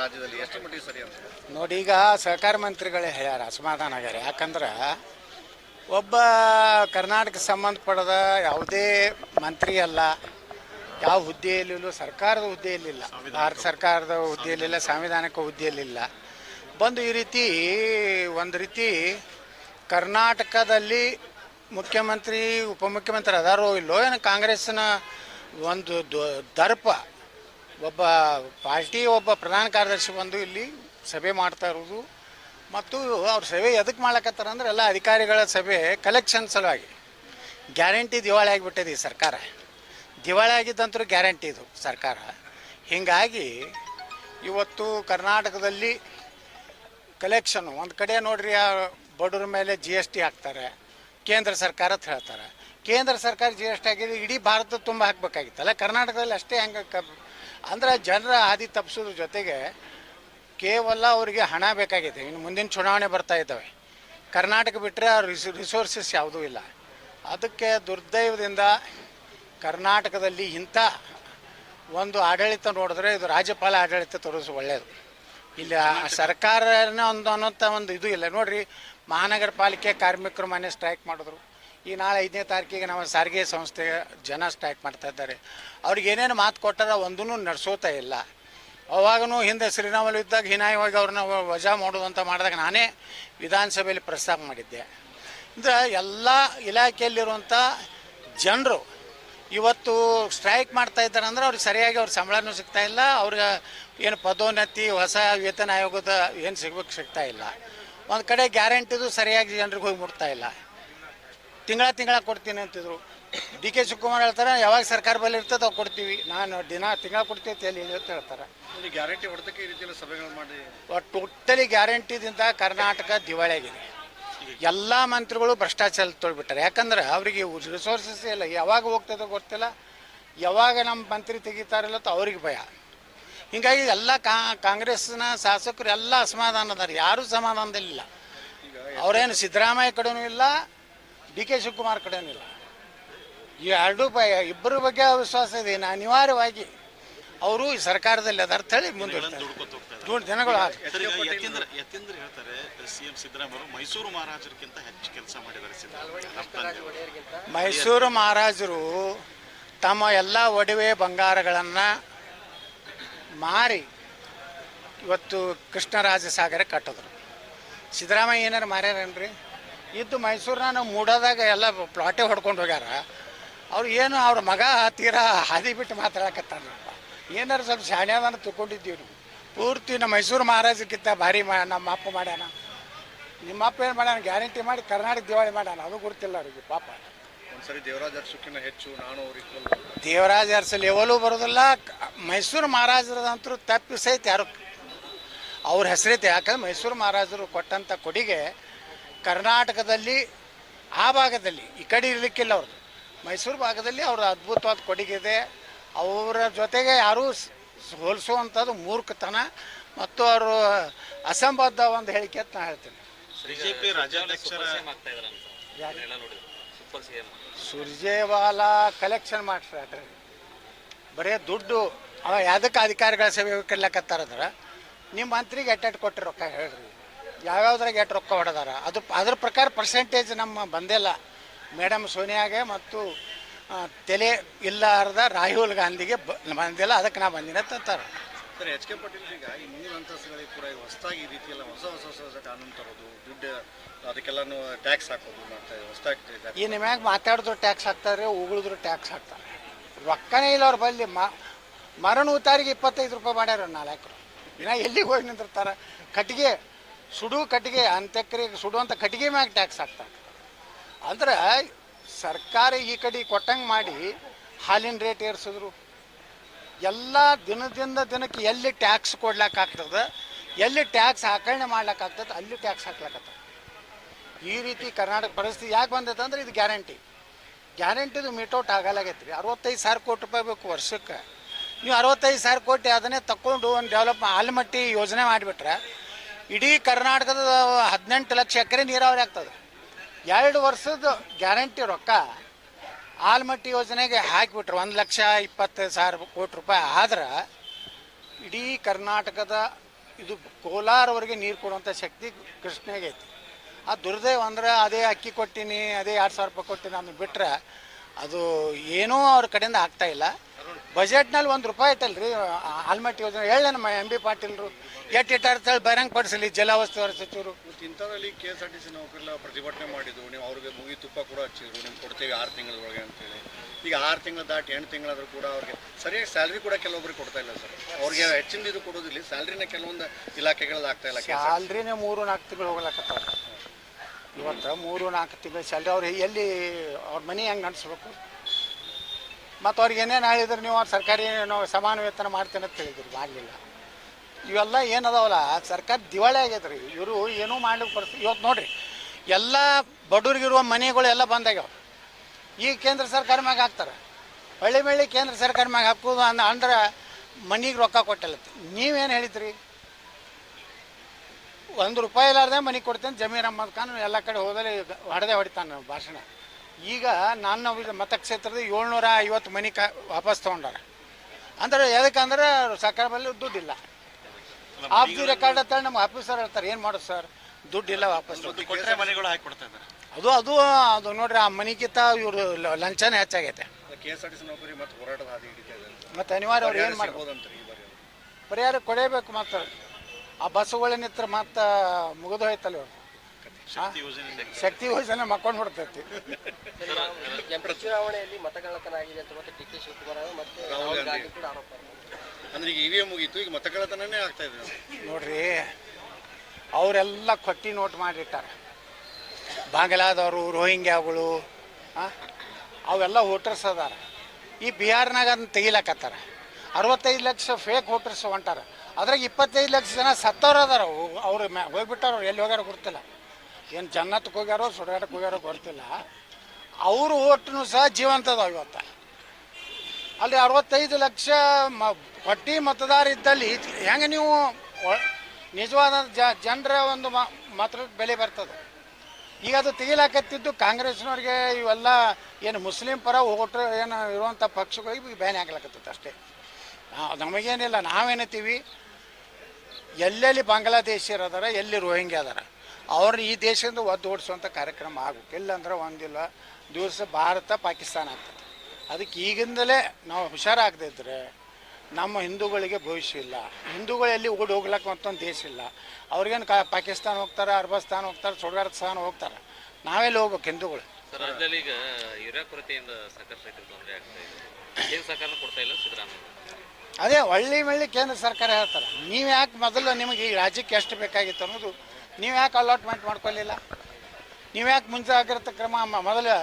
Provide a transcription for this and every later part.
ರಾಜ್ಯದಲ್ಲಿ ಎಷ್ಟು ಮಟ್ಟಿಗೆ ಸರಿ ನೋಡಿ, ಈಗ ಸಹಕಾರ ಮಂತ್ರಿಗಳೇ ಹೇಳ್ಯಾರ, ಅಸಮಾಧಾನ ಆಗ್ಯಾರ. ಯಾಕಂದ್ರೆ ಒಬ್ಬ ಕರ್ನಾಟಕ ಸಂಬಂಧಪಡದ ಯಾವುದೇ ಮಂತ್ರಿ ಅಲ್ಲ, ಯಾವ ಹುದ್ದೆಯಲ್ಲಿಲ್ಲೂ ಸರ್ಕಾರದ ಹುದ್ದೆಯಲ್ಲಿಲ್ಲ ಭಾರತ ಸರ್ಕಾರದ ಹುದ್ದೆಯಲ್ಲಿಲ್ಲ ಸಾಂವಿಧಾನಿಕ ಹುದ್ದೆಯಲ್ಲಿಲ್ಲ ಬಂದು ಈ ರೀತಿ, ಒಂದು ರೀತಿ ಕರ್ನಾಟಕದಲ್ಲಿ ಮುಖ್ಯಮಂತ್ರಿ, ಉಪಮುಖ್ಯಮಂತ್ರಿ ಅದಾರೋ ಇಲ್ಲೋ ಏನು ಕಾಂಗ್ರೆಸ್ನ ಒಂದು ದರ್ಪ ಒಬ್ಬ ಪಾರ್ಟಿ, ಒಬ್ಬ ಪ್ರಧಾನ ಕಾರ್ಯದರ್ಶಿ ಬಂದು ಇಲ್ಲಿ ಸಭೆ ಮಾಡ್ತಾ ಇರೋದು ಮತ್ತು ಅವ್ರ ಸಭೆ ಎದಕ್ಕೆ ಮಾಡ್ಲಕತ್ತಾರ ಅಂದ್ರೆ ಎಲ್ಲ ಅಧಿಕಾರಿಗಳ ಸಭೆ ಕಲೆಕ್ಷನ್ ಸಲುವಾಗಿ. ಗ್ಯಾರಂಟಿ ದಿವಾಳಿ ಆಗಿಬಿಟ್ಟಿದೆ ಈ ಸರ್ಕಾರ. ದಿವಾಳಿ ಆಗಿದ್ದಂತರೂ ಗ್ಯಾರಂಟಿ ಇದು ಸರ್ಕಾರ. ಹೀಗಾಗಿ ಇವತ್ತು ಕರ್ನಾಟಕದಲ್ಲಿ ಕಲೆಕ್ಷನ್ ಒಂದು ಕಡೆ ನೋಡ್ರಿ ಆ ಬಡವ್ರ ಮೇಲೆ ಜಿ ಎಸ್ ಟಿ ಹಾಕ್ತಾರೆ, ಕೇಂದ್ರ ಸರ್ಕಾರ ಅಂತ ಹೇಳ್ತಾರೆ. ಕೇಂದ್ರ ಸರ್ಕಾರ ಜಿ ಎಸ್ ಟಿ ಆಗಿದೆ ಇಡೀ ಭಾರತ ತುಂಬ ಹಾಕ್ಬೇಕಾಗಿತ್ತಲ್ಲ, ಕರ್ನಾಟಕದಲ್ಲಿ ಅಷ್ಟೇ ಹೆಂಗೆ ಅಂದ್ರೆ ಜನರ ಹಾದಿ ತಪ್ಪಿಸೋದ್ರ ಜೊತೆಗೆ ಕೇವಲ ಅವರಿಗೆ ಹಣ ಬೇಕಾಗಿದೆ. ಇನ್ನು ಮುಂದಿನ ಚುನಾವಣೆ ಬರ್ತಾ ಇದ್ದಾವೆ. ಕರ್ನಾಟಕ ಬಿಟ್ಟರೆ ರಿಸೋರ್ಸಸ್ ಯಾವುದೂ ಇಲ್ಲ. ಅದಕ್ಕೆ ದುರ್ದೈವದಿಂದ ಕರ್ನಾಟಕದಲ್ಲಿ ಇಂಥ ಒಂದು ಆಡಳಿತ ನೋಡಿದ್ರೆ ಇದು ರಾಜ್ಯಪಾಲ ಆಡಳಿತ ತೋರಿಸು ಒಳ್ಳೆಯದು ಇಲ್ಲಿ ಸರ್ಕಾರನ ಒಂದು ಅನ್ನೋಂಥ ಒಂದು ಇದು ಇಲ್ಲ. ನೋಡ್ರಿ ಮಹಾನಗರ ಪಾಲಿಕೆ ಕಾರ್ಮಿಕರು ಮನೆ ಸ್ಟ್ರೈಕ್ ಮಾಡಿದ್ರು. ಈ ನಾಳೆ ಐದನೇ ತಾರೀಕಿಗೆ ನಮ್ಮ ಸಾರಿಗೆ ಸಂಸ್ಥೆ ಜನ ಸ್ಟ್ರೈಕ್ ಮಾಡ್ತಾ ಇದ್ದಾರೆ. ಅವ್ರಿಗೆ ಏನೇನು ಮಾತು ಕೊಟ್ಟಾರ ಒಂದೂ ನಡೆಸೋತಾ ಇಲ್ಲ. ಅವಾಗೂ ಹಿಂದೆ ಶ್ರೀರಾಮಲು ಇದ್ದಾಗ ಹೀನಾಯವಾಗಿ ಅವ್ರನ್ನ ವಜಾ ಮಾಡೋದು ಅಂತ ಮಾಡಿದಾಗ ನಾನೇ ವಿಧಾನಸಭೆಯಲ್ಲಿ ಪ್ರಸ್ತಾಪ ಮಾಡಿದ್ದೆ. ಅಂದರೆ ಎಲ್ಲ ಇಲಾಖೆಯಲ್ಲಿರುವಂಥ ಜನರು ಇವತ್ತು ಸ್ಟ್ರೈಕ್ ಮಾಡ್ತಾ ಇದ್ದಾರೆ ಅಂದ್ರೆ ಅವ್ರಿಗೆ ಸರಿಯಾಗಿ ಅವ್ರ ಸಂಬಳನೂ ಸಿಗ್ತಾ ಇಲ್ಲ, ಅವ್ರಿಗೆ ಏನು ಪದೋನ್ನತಿ, ಹೊಸ ವೇತನ ಆಯೋಗದ ಏನು ಸಿಗ್ಬೇಕು ಸಿಗ್ತಾ ಇಲ್ಲ. ಒಂದು ಕಡೆ ಗ್ಯಾರಂಟಿದು ಸರಿಯಾಗಿ ಜನರಿಗೆ ಹೋಗಿ ಮುಟ್ತಾ ಇಲ್ಲ. ತಿಂಗಳ ತಿಂಗಳ ಕೊಡ್ತೀನಿ ಅಂತಿದ್ರು. ಡಿ ಕೆ ಶಿವಕುಮಾರ್ ಹೇಳ್ತಾರೆ ಯಾವಾಗ ಸರ್ಕಾರ ಬಲ್ಲಿ ಇರ್ತದೆ ಅವಾಗ ಕೊಡ್ತೀವಿ. ನಾನು ದಿನ ತಿಂಗಳ ಕೊಡ್ತೀವಿ ಅಂತ ಹೇಳಿ ಅಂತ ಹೇಳ್ತಾರೆ. ಗ್ಯಾರಂಟಿ ಹೊಡೆದಕ್ಕೆ ಈ ರೀತಿಯಲ್ಲಿ ಸಭೆಗಳು ಮಾಡಿ ಟೋಟಲಿ ಗ್ಯಾರಂಟಿದಿಂದ ಕರ್ನಾಟಕ ದಿವಾಳಿಯಾಗಿದೆ. ಎಲ್ಲ ಮಂತ್ರಿಗಳು ಭ್ರಷ್ಟಾಚಾರ ತೊಳ್ಬಿಟ್ಟಾರೆ ಯಾಕಂದ್ರೆ ಅವರಿಗೆ ರಿಸೋರ್ಸಸ್ ಇಲ್ಲ. ಯಾವಾಗ ಹೋಗ್ತದೋ ಗೊತ್ತಿಲ್ಲ. ಯಾವಾಗ ನಮ್ಮ ಮಂತ್ರಿ ತೆಗಿತಾರಿಲ್ಲ ಅವ್ರಿಗೆ ಭಯ. ಹೀಗಾಗಿ ಎಲ್ಲ ಕಾಂಗ್ರೆಸ್ನ ಶಾಸಕರು ಎಲ್ಲ ಅಸಮಾಧಾನ ಅದಾರೆ ಯಾರೂ ಸಮಾಧಾನದಲ್ಲಿಲ್ಲ. ಅವರೇನು ಸಿದ್ದರಾಮಯ್ಯ ಕಡೆನೂ ಇಲ್ಲ. ಡಿ ಕೆ ಶಿವಕುಮಾರ್ ಕಡೆನಿಲ್ಲ ಈ ಎರಡು ಇಬ್ಬರ ಬಗ್ಗೆ ಅವಿಶ್ವಾಸ ಇದೆ ಇನ್ನು ಅನಿವಾರ್ಯವಾಗಿ ಅವರು ಈ ಸರ್ಕಾರದಲ್ಲಿ ಅದರ್ಥ ಹೇಳಿ ಮುಂದೆ ಯತೀಂದ್ರ ಯತೀಂದ್ರ ಹೇಳ್ತಾರೆ ಸಿಎಂ ಸಿದ್ದರಾಮಯ್ಯ ಮೈಸೂರು ಮಹಾರಾಜರಿಗಿಂತ ಹೆಚ್ಚು ಕೆಲಸ ಮಾಡಿದ್ದಾರೆ ಮೈಸೂರು ಮಹಾರಾಜರು ತಮ್ಮ ಎಲ್ಲ ಒಡವೆ ಬಂಗಾರಗಳನ್ನು ಮಾರಿ ಇವತ್ತು ಕೃಷ್ಣರಾಜ ಸಾಗರ ಕಟ್ಟಿದ್ರು. ಸಿದ್ದರಾಮಯ್ಯ ಏನಾರು ಮಾರ್ಯಾರೇನ್ರಿ? ಇದ್ದು ಮೈಸೂರನ್ನ ನಾವು ಮೂಡೋದಾಗ ಎಲ್ಲ ಪ್ಲಾಟೇ ಹೊಡ್ಕೊಂಡು ಹೋಗ್ಯಾರ. ಅವ್ರು ಏನು ಅವ್ರ ಮಗ ತೀರಾ ಹಾದಿ ಬಿಟ್ಟು ಮಾತಾಡಕತ್ತಾನಪ್ಪ ಏನಾರು ಸ್ವಲ್ಪ ಶಾಣ್ಯಾದನ ತಿಳ್ಕೊಂಡಿದ್ದೀವಿ ನೀವು. ಪೂರ್ತಿ ನಮ್ಮ ಮೈಸೂರು ಮಹಾರಾಜಕ್ಕಿಂತ ಭಾರಿ ಮಾ ನಮ್ಮ ಅಪ್ಪ ಮಾಡ್ಯಾನ. ನಿಮ್ಮ ಅಪ್ಪ ಏನು ಮಾಡ್ಯಾನ? ಗ್ಯಾರಂಟಿ ಮಾಡಿ ಕರ್ನಾಟಕ ದಿವಾಳಿ ಮಾಡ್ಯಾನ. ಅದು ಗೊತ್ತಿಲ್ಲ ಅವ್ರಿಗೆ ಪಾಪ. ಒಂದ್ಸರಿ ದೇವರಾಜ ಅರಸುಕಿನ ಹೆಚ್ಚು ನಾನು ದೇವರಾಜ ಅರಸ ಲೆವೆಲು ಬರೋದಿಲ್ಲ. ಮೈಸೂರು ಮಹಾರಾಜರದಂತರೂ ತಪ್ಪಿಸೈತೆ ಯಾರು ಅವ್ರ ಹೆಸರೈತೆ. ಯಾಕಂದ್ರೆ ಮೈಸೂರು ಮಹಾರಾಜರು ಕೊಟ್ಟಂಥ ಕೊಡುಗೆ ಕರ್ನಾಟಕದಲ್ಲಿ ಆ ಭಾಗದಲ್ಲಿ ಈ ಕಡೆ ಇರಲಿಕ್ಕಿಲ್ಲ ಅವ್ರದ್ದು. ಮೈಸೂರು ಭಾಗದಲ್ಲಿ ಅವ್ರ ಅದ್ಭುತವಾದ ಕೊಡುಗೆ ಇದೆ. ಅವರ ಜೊತೆಗೆ ಯಾರೂ ಸ್- ಹೋಲಿಸುವಂಥದ್ದು ಮೂರ್ಖತನ ಮತ್ತು ಅವರು ಅಸಂಬದ್ಧ ಒಂದು ಹೇಳಿಕೆ ಅಂತ ನಾ ಹೇಳ್ತೀನಿ. ಸುರ್ಜೇವಾಲ ಕಲೆಕ್ಷನ್ ಮಾಡ್ಸ್ರಿ ಬರೀ ದುಡ್ಡು ಅವ ಯಾವುದಕ್ಕೆ ಅಧಿಕಾರಿಗಳ ಸೇವೆ ಕರ್ಲಕತ್ತಾರದ್ರ ನಿಮ್ಮ ಮಂತ್ರಿಗೆ ಎಟ್ಟೆಟ್ಟು ಕೊಟ್ಟಿರೋ ರೊಕ್ಕ ಹೇಳ್ರಿ ಯಾವ್ಯಾವ್ದ್ರಾಗ ಎಷ್ಟು ರೊಕ್ಕ ಹೊಡೆದಾರ? ಅದು ಅದ್ರ ಪ್ರಕಾರ ಪರ್ಸೆಂಟೇಜ್ ನಮ್ಮ ಬಂದಿಲ್ಲ ಮೇಡಮ್ ಸೋನಿಯಾಗೆ ಮತ್ತು ತಲೆ ಇಲ್ಲಾರ್ದ ರಾಹುಲ್ ಗಾಂಧಿಗೆ ಬಂದಿಲ್ಲ ಅದಕ್ಕೆ ನಾ ಬಂದಿನ ಅಂತಾರೆ. ಸರ್ ಎಚ್ ಕೆ ಪಾಟೀಲ್ ಈಗ ಈ ಮೂರು ಅಂತಸ್ತುಗಳಿಗೆ ಕೂಡ ಹೊಸದಾಗಿ ಈ ರೀತಿಯೆಲ್ಲ ಹೊಸ ಹೊಸ ಹೊಸ ಹೊಸ ಕಾನೂನು ತರೋದು ದುಡ್ಡು ಅದಕ್ಕೆಲ್ಲಾನು ಟ್ಯಾಕ್ಸ್ ಹಾಕೋದು ಮತ್ತೆ ಹೊಸದಾಗಿ ಈ ನಿಮ್ಯಾಗ ಮಾತಾಡಿದ್ರು ಟ್ಯಾಕ್ಸ್ ಹಾಕ್ತಾರೆ ಉಗುಳಿದ್ರು ಟ್ಯಾಕ್ಸ್ ಹಾಕ್ತಾರೆ. ರೊಕ್ಕನೇ ಇಲ್ಲ ಅವ್ರು ಬಲ್ಲಿ. ಮ ಮರಣ ಉತ್ತಾರಿಗೆ ಇಪ್ಪತ್ತೈದು ರೂಪಾಯಿ ಮಾಡ್ಯಾರ ನಾಲ್ಕರು. ಇನ್ನ ಎಲ್ಲಿಗೆ ಹೋಗಿ ನಿಂತಿರ್ತಾರೆ ಕಟ್ಟಿಗೆ ಸುಡು ಕಟ್ಟಿಗೆ ಅಂತ್ಯಕ್ರಿಯೆಗೆ ಸುಡುವಂಥ ಕಟ್ಟಿಗೆ ಮ್ಯಾಗ ಟ್ಯಾಕ್ಸ್ ಹಾಕ್ತಾರೆ. ಅಂದ್ರೆ ಸರ್ಕಾರ ಈ ಕಡೆ ಕೊಟ್ಟಂಗೆ ಮಾಡಿ ಹಾಲಿನ ರೇಟ್ ಏರಿಸಿದ್ರು. ಎಲ್ಲ ದಿನದಿಂದ ದಿನಕ್ಕೆ ಎಲ್ಲಿ ಟ್ಯಾಕ್ಸ್ ಕೊಡ್ಲಿಕ್ಕಾಗ್ತದೆ ಎಲ್ಲಿ ಟ್ಯಾಕ್ಸ್ ಹಾಕಣೆ ಮಾಡ್ಲಾಕಾಗ್ತದೆ, ಅಲ್ಲಿ ಟ್ಯಾಕ್ಸ್ ಹಾಕ್ಲಕತ್ತದ ಈ ರೀತಿ ಕರ್ನಾಟಕ ಪರಿಸ್ಥಿತಿ ಯಾಕೆ ಬಂದೈತೆ ಅಂದ್ರೆ ಇದು ಗ್ಯಾರಂಟಿ ಗ್ಯಾರಂಟಿದು ಮೀಟೌಟ್ ಆಗಲಾಗೈತೆ ರೀ. ಅರವತ್ತೈದು ಸಾವಿರ ಕೋಟಿ ರೂಪಾಯಿ ಬೇಕು ವರ್ಷಕ್ಕೆ. ನೀವು ಅರವತ್ತೈದು ಸಾವಿರ ಕೋಟಿ ಅದನ್ನೇ ತಕ್ಕೊಂಡು ಒಂದು ಡೆವಲಪ್ ಆಲ್ಮಟ್ಟಿ ಯೋಜನೆ ಮಾಡಿಬಿಟ್ರೆ ಇಡೀ ಕರ್ನಾಟಕದ ಹದಿನೆಂಟು ಲಕ್ಷ ಎಕರೆ ನೀರಾವರಿ ಆಗ್ತದೆ. ಎರಡು ವರ್ಷದ ಗ್ಯಾರಂಟಿ ರೊಕ್ಕ ಆಲ್ಮಟ್ಟಿ ಯೋಜನೆಗೆ ಹಾಕಿಬಿಟ್ರು. ಒಂದು ಲಕ್ಷ ಇಪ್ಪತ್ತು ಸಾವಿರ ಕೋಟಿ ರೂಪಾಯಿ. ಆದ್ರೆ ಇಡೀ ಕರ್ನಾಟಕದ ಇದು ಕೋಲಾರವರೆಗೆ ನೀರು ಕೊಡುವಂಥ ಶಕ್ತಿ ಕೃಷ್ಣಗೆ ಐತಿ. ಆ ದುರ್ದೈವ ಅಂದ್ರೆ ಅದೇ ಅಕ್ಕಿ ಕೊಟ್ಟಿನಿ, ಅದೇ ಎರಡು ಸಾವಿರ ರೂಪಾಯಿ ಕೊಟ್ಟಿನಿ ನಾನು ಬಿಟ್ಟರೆ ಅದು ಏನೂ ಅವ್ರ ಕಡೆಯಿಂದ ಆಗ್ತಾ ಇಲ್ಲ. ಬಜೆಟ್ನಲ್ಲಿ ಒಂದು ರೂಪಾಯಿ ಇಟ್ಟಲ್ರಿ ಆಲ್ಮಟ್ ಯೋಜನೆ. ಹೇಳ ನಮ್ಮ ಎಂ ಬಿ ಪಾಟೀಲ್ರು. ಎಟ್ ಇಟ್ಟಾರ ತಳ ಬಹಿರಂಗ ಪಡಿಸಲಿ ಜಲವಸ್ತುವರ ಸಚಿವರು ಮತ್ತು ಇಂಥದ್ರಲ್ಲಿ K S R T C ನೌಕರಿಲ್ಲ ಪ್ರತಿಭಟನೆ ಮಾಡಿದ್ದು ನೀವು ಅವ್ರಿಗೆ ಮುಗಿ ತುಪ್ಪ ಕೂಡ ಹಚ್ಚಿದ್ರು ನಿಮ್ಗೆ ಕೊಡ್ತೀವಿ ಆರು ತಿಂಗಳೊಳಗೆ ಅಂತೇಳಿ. ಈಗ ಆರು ತಿಂಗಳ ದಾಟಿ ಎಂಟು ತಿಂಗಳಾದರೂ ಕೂಡ ಅವ್ರಿಗೆ ಸರಿಯಾಗಿ ಸ್ಯಾಲ್ರಿ ಕೂಡ ಕೆಲವೊಬ್ರಿಗೆ ಕೊಡ್ತಾ ಇಲ್ಲ ಸರ್. ಅವ್ರಿಗೆ ಹೆಚ್ಚಿನ ಇದು ಕೊಡೋದಿಲ್ಲ ಸ್ಯಾಲ್ರಿನ ಕೆಲವೊಂದು ಇಲಾಖೆಗಳಲ್ಲಿ ಆಗ್ತಾ ಇಲ್ಲ ಸ್ಯಾಲ್ರಿನೇ ಮೂರು ನಾಲ್ಕು ತಿಂಗಳು ಹೋಗ್ಲಕತ್ತಾವ. ಇವತ್ತು ಮೂರು ನಾಲ್ಕು ತಿಂಗಳು ಸ್ಯಾಲ್ರಿ. ಅವ್ರು ಎಲ್ಲಿ ಅವ್ರ ಮನೆ ಹೆಂಗೆ ನಡೆಸ್ಬೇಕು? ಮತ್ತು ಅವ್ರಿಗೆ ಏನೇನು ಹೇಳಿದ್ರು ನೀವು ಅವ್ರು ಸರ್ಕಾರಿ ಏನೋ ಸಮಾನ ವೇತನ ಮಾಡ್ತೇನೆ ಅಂತ ಹೇಳಿದ್ರು, ಆಗಲಿಲ್ಲ. ಇವೆಲ್ಲ ಏನದಾವಲ್ಲ, ಸರ್ಕಾರ ದಿವಾಳಿ ಆಗೈತೆ ಇವರು ಏನೂ ಮಾಡ್ಲಿಕ್ಕೆ ಬರ್ತೀವಿ ಇವತ್ತು ನೋಡಿರಿ, ಎಲ್ಲ ಬಡವ್ರಿಗಿರುವ ಮನೆಗಳು ಎಲ್ಲ ಬಂದಾಗ್ಯಾವ ಈಗ ಕೇಂದ್ರ ಸರ್ಕಾರ ಮ್ಯಾಗ ಹಾಕ್ತಾರೆ. ಹಳ್ಳಿ ಮಳ್ಳಿ ಕೇಂದ್ರ ಸರ್ಕಾರ ಮ್ಯಾಗ ಹಾಕೋದು ಅಂದ, ಅಂದ್ರೆ ಮನೆಗೆ ರೊಕ್ಕ ಕೊಟ್ಟಲ್ಲತ್ತಿ. ನೀವೇನು ಹೇಳಿದ್ರಿ? ಒಂದು ರೂಪಾಯಿ ಇಲ್ಲಾರ್ದೆ ಮನೆಗೆ ಕೊಡ್ತೇನೆ ಜಮೀರ್ ಅಹ್ಮದ್ ಖಾನ್ ಎಲ್ಲ ಕಡೆ ಹೋದಲ್ಲಿ ಹೊಡೆದೇ ಹೊಡಿತಾನೆ ಭಾಷಣ. ಈಗ ನಾನು ಮತಕ್ಷೇತ್ರದ ಏಳ್ನೂರ ಐವತ್ತು ಮನೆ ಕ ವಾಪಸ್ ತೊಗೊಂಡಾರ. ಅಂದ್ರೆ ಯಾಕಂದ್ರೆ ಸರ್ಕಾರ ಬಳಿ ದುಡ್ಡಿಲ್ಲ. ಆಫ್ ದಿ ರೆಕಾರ್ಡ್ ಅಂತ ನಮ್ಮ ಆಫೀಸರ್ ಹೇಳ್ತಾರೆ ಏನು ಮಾಡೋದು ಸರ್? ದುಡ್ಡಿಲ್ಲ ವಾಪಸ್ ಅದು ಅದು ಅದು ನೋಡ್ರಿ ಆ ಮನಿಗಿಂತ ಇವರು ಲಂಚನೇ ಹೆಚ್ಚಾಗೈತೆ. ಮತ್ತೆ ಅನಿವಾರ್ಯ ಅವ್ರು ಏನು ಮಾಡ್ಬೋದು ಸಿಗ್ಬೋದಂತ ಈ ಬಾರಿ ಪರಿಹಾರ ಕೊಡೇಬೇಕು ಮತ್ತು ಆ ಬಸ್ಸುಗಳ ನಿತ್ರ ಮತ್ತೆ ಮುಗಿದು ಹೋಯ್ತಲ್ಲ ಇವ್ರು. ಶಕ್ತಿ ಯೋಜನೆ ಶಕ್ತಿ ಯೋಜನೆ ಮಕ್ಕೊಂಡು ಹೊಡ್ತೈತಿ. ಎಂಪಿ ಚುನಾವಣೆಯಲ್ಲಿ ಮತಗಳ್ಳತನ ಆಗಿದೆ ಅಂತ ಮತ್ತೆ ಡಿ ಕೆ ಶಿವಕುಮಾರ್ ಮತ್ತೆ ರಾಹುಲ್ ಗಾಂಧಿ. ಕೂಡ ಆರೋಪ ಅಂದ್ರೆ ಈಗ ಇ ವಿ ಎಂ ಮುಗೀತು ಈಗ ಮತಕಳ್ಳತನನೇ ಆಗ್ತಾ ಇದೆ. ನೋಡ್ರಿ ಅವರೆಲ್ಲ ಕೊಟ್ಟಿ ನೋಟ್ ಮಾಡಿಟ್ಟಾರೆ ಬಾಂಗ್ಲಾದವರು ರೋಹಿಂಗ್ಯಾಗಳು ಆ, ಅವೆಲ್ಲ ವೋಟರ್ಸ್ ಅದಾರ. ಈ ಬಿಹಾರ್ನಾಗ ಅದನ್ನ ತೆಗಿಲಕತ್ತಾರ. ಅರವತ್ತೈದು ಲಕ್ಷ ಫೇಕ್ ವೋಟರ್ಸ್ ಹೊಂಟಾರ ಅದ್ರಾಗ ಇಪ್ಪತ್ತೈದು ಲಕ್ಷ ಜನ ಸತ್ತವ್ರು ಅದಾರ. ಅವ್ರು- ಅವ್ರು ಮ್ಯಾ ಹೋಗ್ಬಿಟ್ಟಾರ ಅವ್ರು ಎಲ್ಲಿ ಹೋಗ್ಯಾರ ಗೊತ್ತಿಲ್ಲ. ಏನು ಜನ್ನತ್ಗೆ ಹೋಗ್ಯಾರೋ ಸುಡಗಾಟಕ್ಕೆ ಹೋಗ್ಯಾರೋ ಗೊತ್ತಿಲ್ಲ. ಅವರು ಓಟ್ನು ಸಹ ಜೀವಂತದ ಇವತ್ತು. ಅಲ್ಲಿ ಅರವತ್ತೈದು ಲಕ್ಷ ಮ ಪಟ್ಟಿ ಮತದಾರ ಇದ್ದಲ್ಲಿ ಹೆಂಗೆ ನೀವು ನಿಜವಾದ ಜ, ಜನರ ಒಂದು ಮಾತ್ರ ಬೆಲೆ ಬರ್ತದೆ? ಈಗ ಅದು ತೆಗಿಲಾಕತ್ತಿದ್ದು ಕಾಂಗ್ರೆಸ್ನವ್ರಿಗೆ ಇವೆಲ್ಲ ಏನು ಮುಸ್ಲಿಂ ಪರ ಓಟ್ ಏನು ಇರುವಂಥ ಪಕ್ಷಗಳಿಗೆ ಬ್ಯಾನ್ ಆಗ್ಲಾಕತ್ತೈತೆ ಅಷ್ಟೇ. ನಮಗೇನಿಲ್ಲ ನಾವೇನತ್ತೀವಿ ಎಲ್ಲೆಲ್ಲಿ ಬಾಂಗ್ಲಾದೇಶಿಯರು ಅದಾರ ಎಲ್ಲಿ ರೋಹಿಂಗ್ಯ ಅದಾರ ಅವ್ರನ್ನ ಈ ದೇಶದಿಂದ ಒದ್ದು ಓಡಿಸುವಂಥ ಕಾರ್ಯಕ್ರಮ ಆಗಬೇಕು ಇಲ್ಲಾಂದ್ರೆ ಒಂದಿಲ್ಲ ದಿವಸ ಭಾರತ ಪಾಕಿಸ್ತಾನ ಆಗ್ತದೆ. ಅದಕ್ಕೆ ಈಗಿಂದಲೇ ನಾವು ಹುಷಾರಾಗದಿದ್ದರೆ ನಮ್ಮ ಹಿಂದೂಗಳಿಗೆ ಭವಿಷ್ಯ ಇಲ್ಲ. ಹಿಂದೂಗಳಲ್ಲಿ ಓಡಿ ಹೋಗ್ಲಕ್ಕ ಮತ್ತೊಂದು ದೇಶ ಇಲ್ಲ. ಅವ್ರಿಗೇನು ಕಾ ಪಾಕಿಸ್ತಾನ ಹೋಗ್ತಾರೆ ಅರ್ಬಸ್ತಾನ ಹೋಗ್ತಾರೆ ಸುಡ್ಗಾರ್ಸ್ತಾನ ಹೋಗ್ತಾರೆ? ನಾವೆಲ್ಲಿ ಹೋಗ್ಬೇಕು ಹಿಂದೂಗಳು? ಈಗ ಕೊರತೆಯಿಂದ ಅದೇ ಒಳ್ಳೆ ಮಳ್ಳಿ ಕೇಂದ್ರ ಸರ್ಕಾರ ಹೇಳ್ತಾರೆ. ನೀವು ಯಾಕೆ ಮೊದಲು ನಿಮಗೆ ಈ ರಾಜ್ಯಕ್ಕೆ ಎಷ್ಟು ಬೇಕಾಗಿತ್ತು ಅನ್ನೋದು ನೀವು ಯಾಕೆ ಅಲಾಟ್ಮೆಂಟ್ ಮಾಡ್ಕೊಳ್ಳಿಲ್ಲ ನೀವು ಯಾಕೆ ಮುಂಜಾಗ್ರತಾ ಕ್ರಮ ಮೊದಲು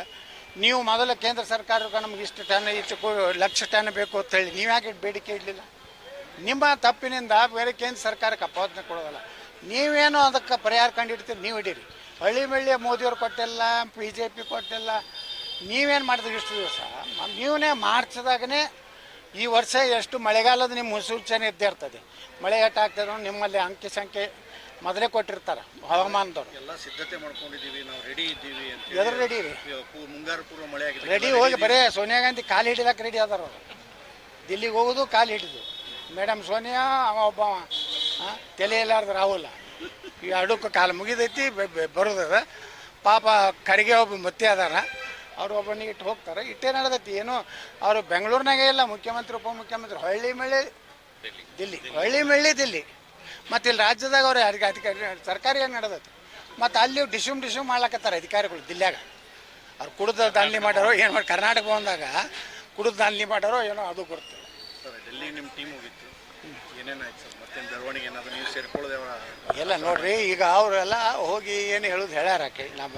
ನೀವು ಮೊದಲು ಕೇಂದ್ರ ಸರ್ಕಾರ ನಮ್ಗೆ ಇಷ್ಟು ಟನ್ ಇಷ್ಟು ಲಕ್ಷ ಟನ್ ಬೇಕು ಅಂತ ಹೇಳಿ, ನೀವು ಯಾಕೆ ಬೇಡಿಕೆ ಇಡಲಿಲ್ಲ? ನಿಮ್ಮ ತಪ್ಪಿನಿಂದ ಬೇರೆ ಕೇಂದ್ರ ಸರ್ಕಾರಕ್ಕೆ ಅಪವಾದನೆ ಕೊಡೋದಲ್ಲ. ನೀವೇನು ಅದಕ್ಕೆ ಪರಿಹಾರ ಕಂಡಿಡ್ತೀರಿ, ನೀವು ಇಡೀರಿ. ಹಳ್ಳಿ ಮಳ್ಳಿಯ ಮೋದಿಯವ್ರು ಕೊಟ್ಟಿಲ್ಲ ಬಿ ಜೆ ಪಿ ಕೊಟ್ಟಿಲ್ಲ, ನೀವೇನು ಮಾಡಿದ್ರಿ ಇಷ್ಟು ದಿವಸ? ನೀವೇ ಮಾರ್ಚ್ದಾಗನೇ ಈ ವರ್ಷ ಎಷ್ಟು ಮಳೆಗಾಲದ ನಿಮ್ಮ ಮುನ್ಸೂಚನೆ ಇದ್ದೇ ಇರ್ತದೆ. ಮಳೆ ಎಟ್ಟಾಗ್ತದೆ ನಿಮ್ಮಲ್ಲಿ ಅಂಕಿ ಸಂಖ್ಯೆ ಮೊದಲೇ ಕೊಟ್ಟಿರ್ತಾರೆ ಹವಾಮಾನದವ್ರು. ಎಲ್ಲ ಸಿದ್ಧತೆ ಮಾಡ್ಕೊಂಡಿದ್ದೀವಿ ನಾವು ರೆಡಿ ಇದ್ದೀವಿ ಅಂತ ಎದ್ರ ರೆಡಿ ರೀ. ಮುಂಗಾರು ಪೂರ್ವ ಮಳೆ ಆಗಿದೆ ರೆಡಿ ಹೋಗಿ ಬರೇ ಸೋನಿಯಾ ಗಾಂಧಿ ಕಾಲು ಹಿಡಿದಾಕ ರೆಡಿ ಅದಾರ ಅವರು. ದಿಲ್ಲಿಗೆ ಹೋಗೋದು ಕಾಲು ಹಿಡಿದು. ಮೇಡಮ್ ಸೋನಿಯಾ ಅವ ಒಬ್ಬ ತಲೆ ಇಲ್ಲಾರ್ದು ರಾಹುಲ್. ಈ ಎರಡಕ್ಕೂ ಕಾಲು ಮುಗಿದೈತಿ ಬರೋದದ. ಪಾಪ ಖರ್ಗೆ ಒಬ್ಬ ಮತ್ತೆ ಅದಾರ. ಅವ್ರು ಒಬ್ಬನಿಗೆ ಇಟ್ಟು ಹೋಗ್ತಾರೆ. ಇಟ್ಟೇ ನಡೆದೈತಿ. ಏನು ಅವರು ಬೆಂಗಳೂರಿನಾಗೆ ಇಲ್ಲ ಮುಖ್ಯಮಂತ್ರಿ ಉಪಮುಖ್ಯಮಂತ್ರಿ ಹಳ್ಳಿ ಮಳ್ಳಿ ದಿಲ್ಲಿ. ಹಳ್ಳಿ ಮಳ್ಳಿ ದಿಲ್ಲಿ. ಮತ್ತು ಇಲ್ಲಿ ರಾಜ್ಯದಾಗ ಅವ್ರ ಯಾರಿಗೆ ಅಧಿಕಾರಿ ಸರ್ಕಾರಿ ಏನು ನಡೆದೈತೆ? ಮತ್ತು ಅಲ್ಲಿ ಡಿಸ್ಯೂಮ್ ಡಿಸ್ಯೂಮ್ ಮಾಡ್ಲಕತ್ತಾರ ಅಧಿಕಾರಿಗಳು ದಿಲ್ಯಾಗ. ಅವ್ರು ಕುಡಿದ ದಾಂಧಲಿ ಮಾಡ್ಯಾರೋ ಏನು ಮಾಡಿ ಕರ್ನಾಟಕ ಬಂದಾಗ ಕುಡಿದು ದಾಂಧಲಿ ಮಾಡ್ಯಾರೋ ಏನೋ ಅದು ಡೆಲ್ಲಿ ನಿಮ್ಮ ಟೀಮ್ ಹೋಗಿತ್ತು. ಎಲ್ಲ ನೋಡ್ರಿ ಈಗ ಅವರೆಲ್ಲ ಹೋಗಿ ಏನು ಹೇಳೋದು ಹೇಳ್ಯಾರ ನಮ್ಮ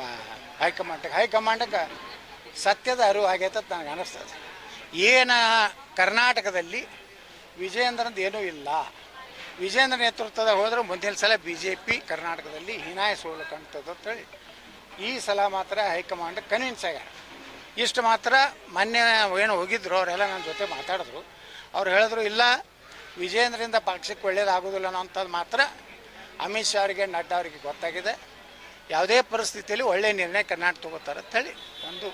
ಹೈಕಮಾಂಡ್ ಹೈಕಮಾಂಡಕ್ಕೆ ಸತ್ಯದ ಅರಿವು ಆಗೈತೆ ನನಗೆ ಅನ್ನಿಸ್ತದೆ ಏನು ಕರ್ನಾಟಕದಲ್ಲಿ ವಿಜಯೇಂದ್ರಂದು ಏನೂ ಇಲ್ಲ. ವಿಜಯೇಂದ್ರ ನೇತೃತ್ವದ ಹೋದ್ರೆ ಮುಂದಿನ ಸಲ ಬಿ ಜೆ ಪಿ ಕರ್ನಾಟಕದಲ್ಲಿ ಹೀನಾಯ ಸೋಲು ಕಾಣ್ತದೆ ಅಂತೇಳಿ ಈ ಸಲ ಮಾತ್ರ ಹೈಕಮಾಂಡ್ ಕನ್ವಿನ್ಸ್ ಆಗ್ಯಾರ. ಇಷ್ಟು ಮಾತ್ರ ಮೊನ್ನೆ ಏನು ಹೋಗಿದ್ರು, ಅವರೆಲ್ಲ ನನ್ನ ಜೊತೆ ಮಾತಾಡಿದ್ರು. ಅವ್ರು ಹೇಳಿದ್ರು, ಇಲ್ಲ ವಿಜೇಂದ್ರಿಂದ ಪಕ್ಷಕ್ಕೆ ಒಳ್ಳೇದಾಗೋದಿಲ್ಲ ಅನ್ನೋ ಅಂಥದ್ದು ಮಾತ್ರ ಅಮಿತ್ ಶಾ ಅವರಿಗೆ ನಡ್ಡಾ ಅವರಿಗೆ ಗೊತ್ತಾಗಿದೆ. ಯಾವುದೇ ಪರಿಸ್ಥಿತಿಯಲ್ಲಿ ಒಳ್ಳೆಯ ನಿರ್ಣಯ ಕರ್ನಾಟಕ ತಗೋತಾರೆ ಅಂತೇಳಿ ಒಂದು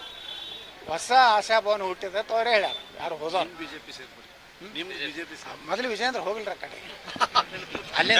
ಹೊಸ ಆಶಾಭವನ ಹುಟ್ಟಿದೆ ಅಂತ ಅವರೇ ಹೇಳ್ಯಾರ. ಯಾರು ಹೋದವ್ರು. ಬಿ ಜೆ ಪಿ ಸೇರ್ಪಡೆ. ಮೊದಲು ವಿಜಯೇಂದ್ರ ಹೋಗಿಲ್ರ ಕಡೆ. ಅಲ್ಲೇ